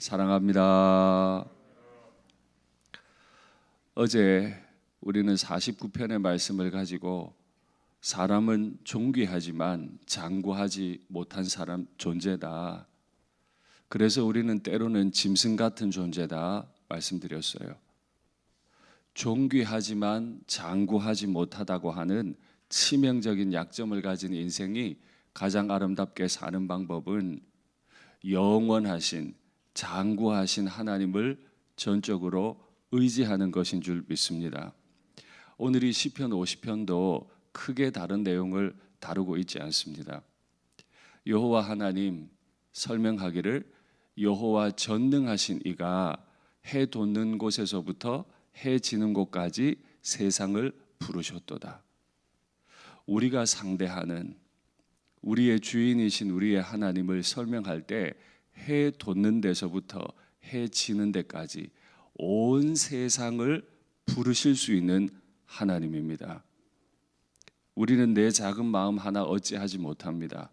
사랑합니다. 어제 우리는 49편의 말씀을 가지고 사람은 존귀하지만 장구하지 못한 사람 존재다. 그래서 우리는 때로는 짐승 같은 존재다 말씀드렸어요. 존귀하지만 장구하지 못하다고 하는 치명적인 약점을 가진 인생이 가장 아름답게 사는 방법은 영원하신 장구하신 하나님을 전적으로 의지하는 것인 줄 믿습니다. 오늘 이 시편 50편도 크게 다른 내용을 다루고 있지 않습니다. 여호와 하나님 설명하기를 여호와 전능하신 이가 해 돋는 곳에서부터 해 지는 곳까지 세상을 부르셨도다. 우리가 상대하는 우리의 주인이신 우리의 하나님을 설명할 때 해 돋는 데서부터 해 지는 데까지 온 세상을 부르실 수 있는 하나님입니다. 우리는 내 작은 마음 하나 어찌하지 못합니다.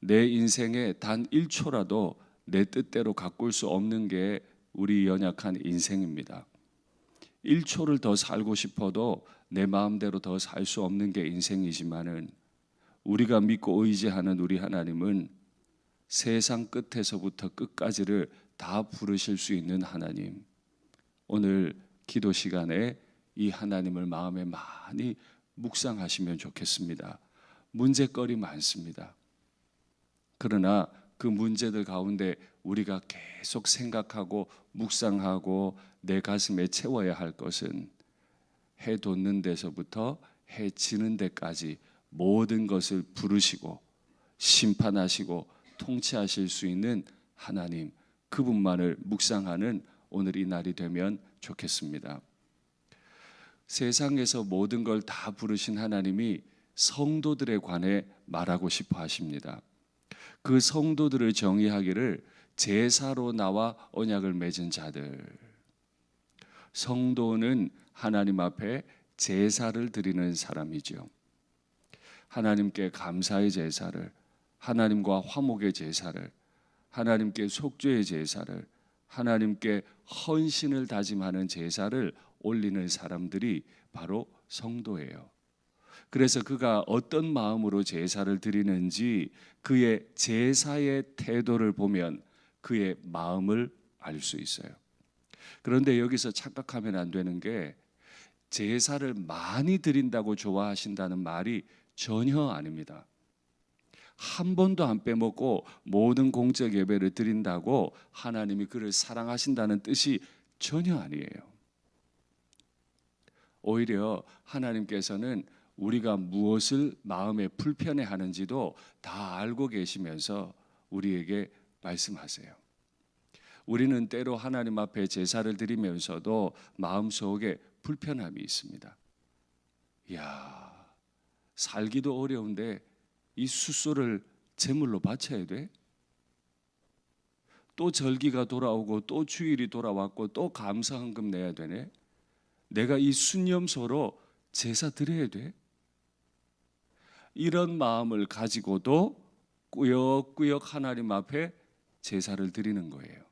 내 인생에 단 1초라도 내 뜻대로 가꿀 수 없는 게 우리 연약한 인생입니다. 1초를 더 살고 싶어도 내 마음대로 더 살 수 없는 게 인생이지만은 우리가 믿고 의지하는 우리 하나님은 세상 끝에서부터 끝까지를 다 부르실 수 있는 하나님. 오늘 기도 시간에 이 하나님을 마음에 많이 묵상하시면 좋겠습니다. 문제거리 많습니다. 그러나 그 문제들 가운데 우리가 계속 생각하고 묵상하고 내 가슴에 채워야 할 것은 해 돋는 데서부터 해 지는 데까지 모든 것을 부르시고 심판하시고 통치하실 수 있는 하나님 그분만을 묵상하는 오늘 이 날이 되면 좋겠습니다. 세상에서 모든 걸 다 부르신 하나님이 성도들에 관해 말하고 싶어 하십니다. 그 성도들을 정의하기를 제사로 나와 언약을 맺은 자들. 성도는 하나님 앞에 제사를 드리는 사람이죠. 하나님께 감사의 제사를, 하나님과 화목의 제사를, 하나님께 속죄의 제사를, 하나님께 헌신을 다짐하는 제사를 올리는 사람들이 바로 성도예요. 그래서 그가 어떤 마음으로 제사를 드리는지 그의 제사의 태도를 보면 그의 마음을 알 수 있어요. 그런데 여기서 착각하면 안 되는 게 제사를 많이 드린다고 좋아하신다는 말이 전혀 아닙니다. 한 번도 안 빼먹고 모든 공적 예배를 드린다고 하나님이 그를 사랑하신다는 뜻이 전혀 아니에요. 오히려 하나님께서는 우리가 무엇을 마음에 불편해 하는지도 다 알고 계시면서 우리에게 말씀하세요. 우리는 때로 하나님 앞에 제사를 드리면서도 마음속에 불편함이 있습니다. 야, 살기도 어려운데 이 수소를 제물로 바쳐야 돼? 또 절기가 돌아오고 또 주일이 돌아왔고 또 감사헌금 내야 되네. 내가 이 순념소로 제사 드려야 돼. 이런 마음을 가지고도 꾸역꾸역 하나님 앞에 제사를 드리는 거예요.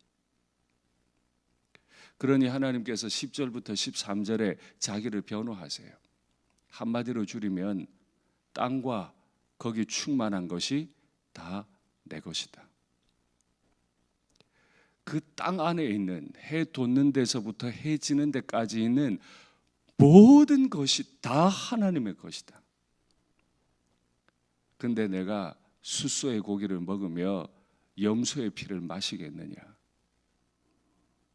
그러니 하나님께서 10절부터 13절에 자기를 변호하세요. 한마디로 줄이면 땅과 거기 충만한 것이 다 내 것이다. 그 땅 안에 있는 해 돋는 데서부터 해 지는 데까지 있는 모든 것이 다 하나님의 것이다. 근데 내가 수소의 고기를 먹으며 염소의 피를 마시겠느냐?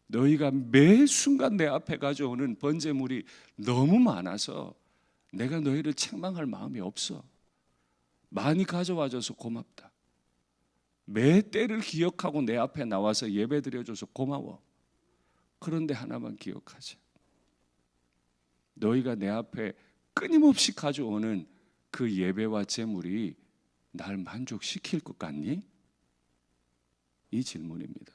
너희가 매 순간 내 앞에 가져오는 번제물이 너무 많아서 내가 너희를 책망할 마음이 없어. 많이 가져와줘서 고맙다. 매 때를 기억하고 내 앞에 나와서 예배 드려줘서 고마워. 그런데 하나만 기억하자. 너희가 내 앞에 끊임없이 가져오는 그 예배와 제물이 날 만족시킬 것 같니? 이 질문입니다.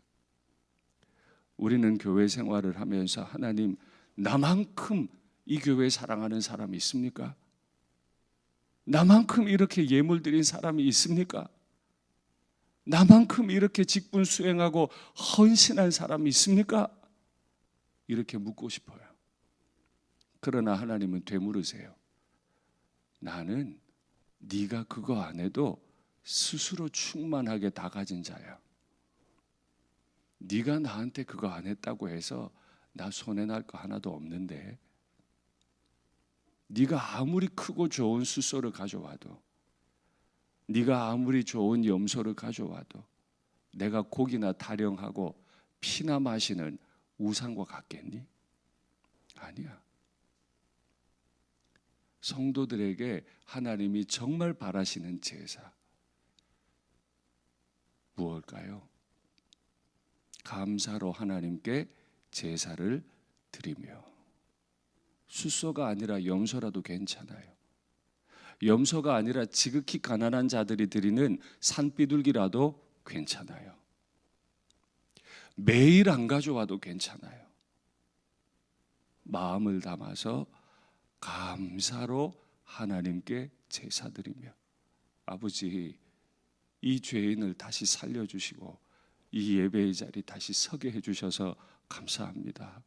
우리는 교회 생활을 하면서 하나님 나만큼 이 교회 사랑하는 사람이 있습니까? 나만큼 이렇게 예물 드린 사람이 있습니까? 나만큼 이렇게 직분 수행하고 헌신한 사람이 있습니까? 이렇게 묻고 싶어요. 그러나 하나님은 되물으세요. 나는 네가 그거 안 해도 스스로 충만하게 다 가진 자야. 네가 나한테 그거 안 했다고 해서 나 손해 날 거 하나도 없는데 네가 아무리 크고 좋은 숫소를 가져와도 네가 아무리 좋은 염소를 가져와도 내가 고기나 타령하고 피나 마시는 우상과 같겠니? 아니야. 성도들에게 하나님이 정말 바라시는 제사 무엇일까요? 감사로 하나님께 제사를 드리며 숫소가 아니라 염소라도 괜찮아요. 염소가 아니라 지극히 가난한 자들이 드리는 산비둘기라도 괜찮아요. 매일 안 가져와도 괜찮아요. 마음을 담아서 감사로 하나님께 제사드리며 아버지 이 죄인을 다시 살려주시고 이 예배의 자리 다시 서게 해주셔서 감사합니다.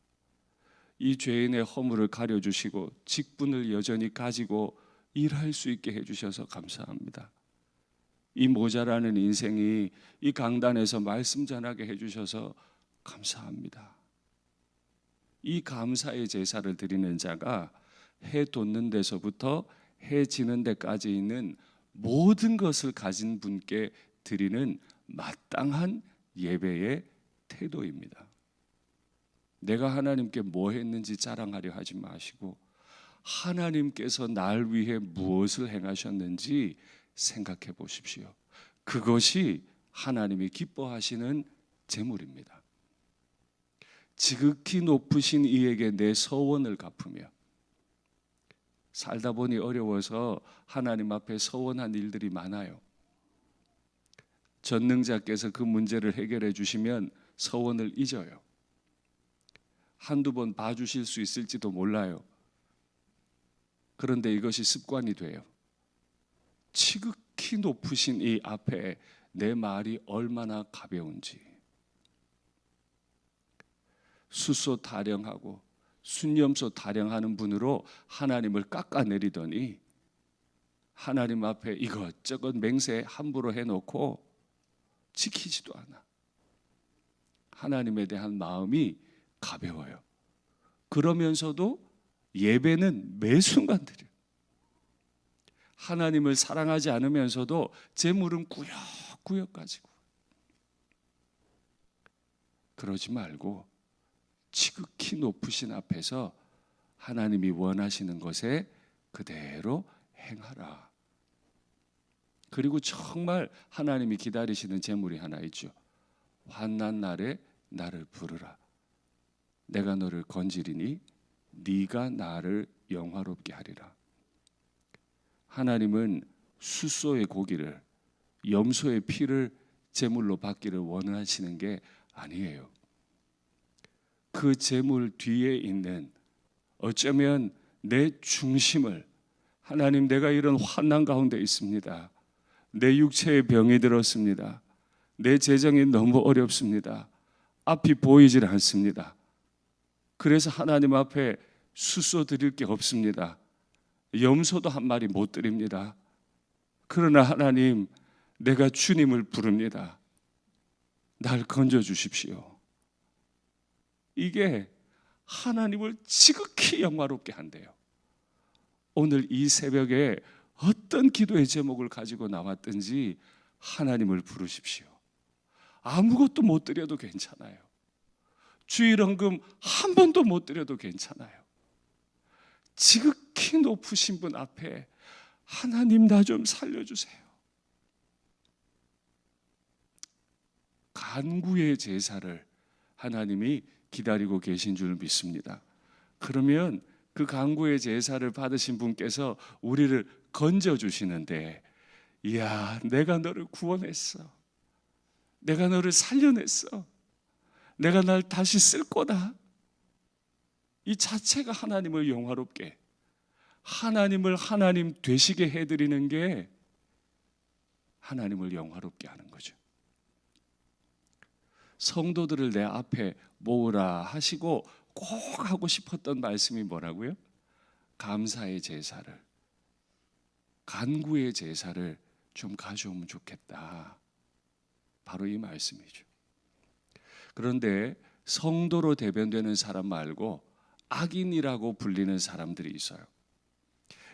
이 죄인의 허물을 가려주시고 직분을 여전히 가지고 일할 수 있게 해주셔서 감사합니다. 이 모자라는 인생이 이 강단에서 말씀 전하게 해주셔서 감사합니다. 이 감사의 제사를 드리는 자가 해 돋는 데서부터 해 지는 데까지 있는 모든 것을 가진 분께 드리는 마땅한 예배의 태도입니다. 내가 하나님께 뭐 했는지 자랑하려 하지 마시고 하나님께서 날 위해 무엇을 행하셨는지 생각해 보십시오. 그것이 하나님이 기뻐하시는 제물입니다. 지극히 높으신 이에게 내 서원을 갚으며 살다 보니 어려워서 하나님 앞에 서원한 일들이 많아요. 전능자께서 그 문제를 해결해 주시면 서원을 잊어요. 한두 번 봐주실 수 있을지도 몰라요. 그런데 이것이 습관이 돼요. 지극히 높으신 이 앞에 내 말이 얼마나 가벼운지. 수소 타령하고 순염소 타령하는 분으로 하나님을 깎아내리더니 하나님 앞에 이것저것 맹세 함부로 해놓고 지키지도 않아. 하나님에 대한 마음이 가벼워요. 그러면서도 예배는 매 순간 드려. 하나님을 사랑하지 않으면서도 재물은 꾸역꾸역 가지고. 그러지 말고 지극히 높으신 앞에서 하나님이 원하시는 것에 그대로 행하라. 그리고 정말 하나님이 기다리시는 제물이 하나 있죠. 환난 날에 나를 부르라. 내가 너를 건지리니 네가 나를 영화롭게 하리라. 하나님은 숫소의 고기를 염소의 피를 제물로 받기를 원하시는 게 아니에요. 그 제물 뒤에 있는 어쩌면 내 중심을 하나님 내가 이런 환난 가운데 있습니다. 내 육체에 병이 들었습니다. 내 재정이 너무 어렵습니다. 앞이 보이질 않습니다. 그래서 하나님 앞에 수소 드릴 게 없습니다. 염소도 한 마리 못 드립니다. 그러나 하나님, 내가 주님을 부릅니다. 날 건져 주십시오. 이게 하나님을 지극히 영화롭게 한대요. 오늘 이 새벽에 어떤 기도의 제목을 가지고 나왔든지 하나님을 부르십시오. 아무것도 못 드려도 괜찮아요. 주일 헌금 한 번도 못 드려도 괜찮아요. 지극히 높으신 분 앞에 하나님 나 좀 살려주세요. 간구의 제사를 하나님이 기다리고 계신 줄 믿습니다. 그러면 그 간구의 제사를 받으신 분께서 우리를 건져 주시는데, 이야, 내가 너를 구원했어. 내가 너를 살려냈어. 내가 날 다시 쓸 거다. 이 자체가 하나님을 영화롭게, 하나님을 하나님 되시게 해 드리는 게 하나님을 영화롭게 하는 거죠. 성도들을 내 앞에 모으라 하시고 꼭 하고 싶었던 말씀이 뭐라고요? 감사의 제사를 간구의 제사를 좀 가져오면 좋겠다. 바로 이 말씀이죠. 그런데 성도로 대변되는 사람 말고 악인이라고 불리는 사람들이 있어요.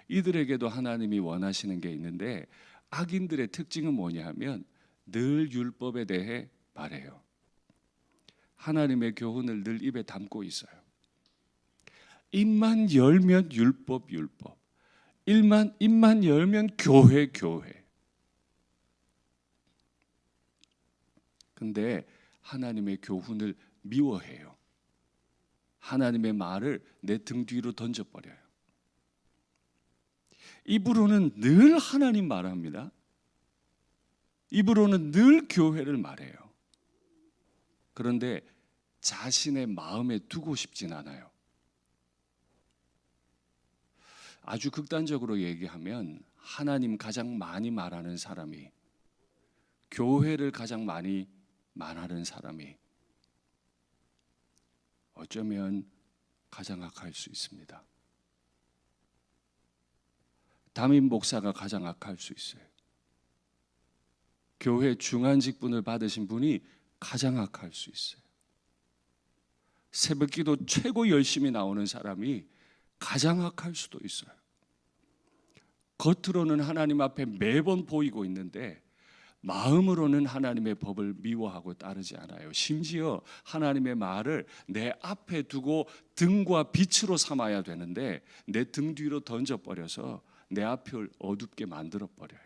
이들에게도 하나님이 원하시는 게 있는데 악인들의 특징은 뭐냐면 늘 율법에 대해 말해요. 하나님의 교훈을 늘 입에 담고 있어요. 입만 열면 율법 율법. 입만 입만 열면 교회 교회. 근데 하나님의 교훈을 미워해요. 하나님의 말을 내 등 뒤로 던져 버려요. 입으로는 늘 하나님 말합니다. 입으로는 늘 교회를 말해요. 그런데 자신의 마음에 두고 싶진 않아요. 아주 극단적으로 얘기하면 하나님 가장 많이 말하는 사람이 교회를 가장 많이 말하는 사람이 어쩌면 가장 악할 수 있습니다. 담임 목사가 가장 악할 수 있어요. 교회 중한 직분을 받으신 분이 가장 악할 수 있어요. 새벽 기도 최고 열심히 나오는 사람이 가장 악할 수도 있어요. 겉으로는 하나님 앞에 매번 보이고 있는데 마음으로는 하나님의 법을 미워하고 따르지 않아요. 심지어 하나님의 말을 내 앞에 두고 등과 빛으로 삼아야 되는데 내 등 뒤로 던져 버려서 내 앞을 어둡게 만들어 버려요.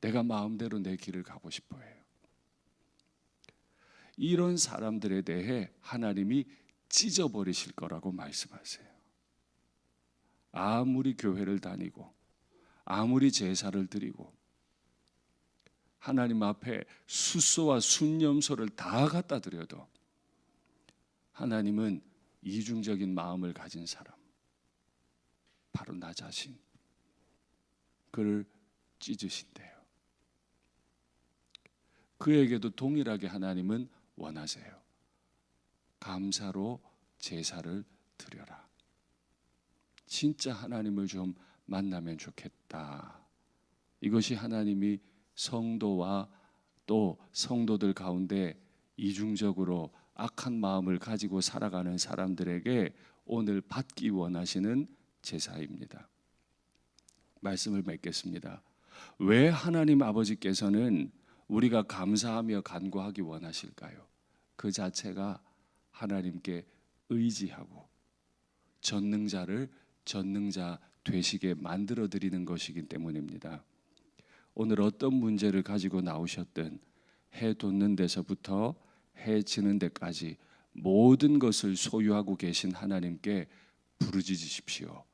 내가 마음대로 내 길을 가고 싶어 해요. 이런 사람들에 대해 하나님이 찢어 버리실 거라고 말씀하세요. 아무리 교회를 다니고 아무리 제사를 드리고 하나님 앞에 숫소와 순념소를 다 갖다 드려도 하나님은 이중적인 마음을 가진 사람 바로 나 자신 그를 찢으신대요. 그에게도 동일하게 하나님은 원하세요. 감사로 제사를 드려라. 진짜 하나님을 좀 만나면 좋겠다. 이것이 하나님이 성도와 또 성도들 가운데 이중적으로 악한 마음을 가지고 살아가는 사람들에게 오늘 받기 원하시는 제사입니다. 말씀을 맺겠습니다. 왜 하나님 아버지께서는 우리가 감사하며 간구하기 원하실까요? 그 자체가 하나님께 의지하고 전능자를 전능자 되시게 만들어 드리는 것이기 때문입니다. 오늘 어떤 문제를 가지고 나오셨든 해 돋는 데서부터 해 지는 데까지 모든 것을 소유하고 계신 하나님께 부르짖으십시오.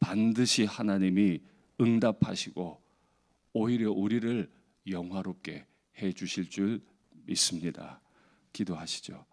반드시 하나님이 응답하시고 오히려 우리를 영화롭게 해 주실 줄 믿습니다. 기도하시죠.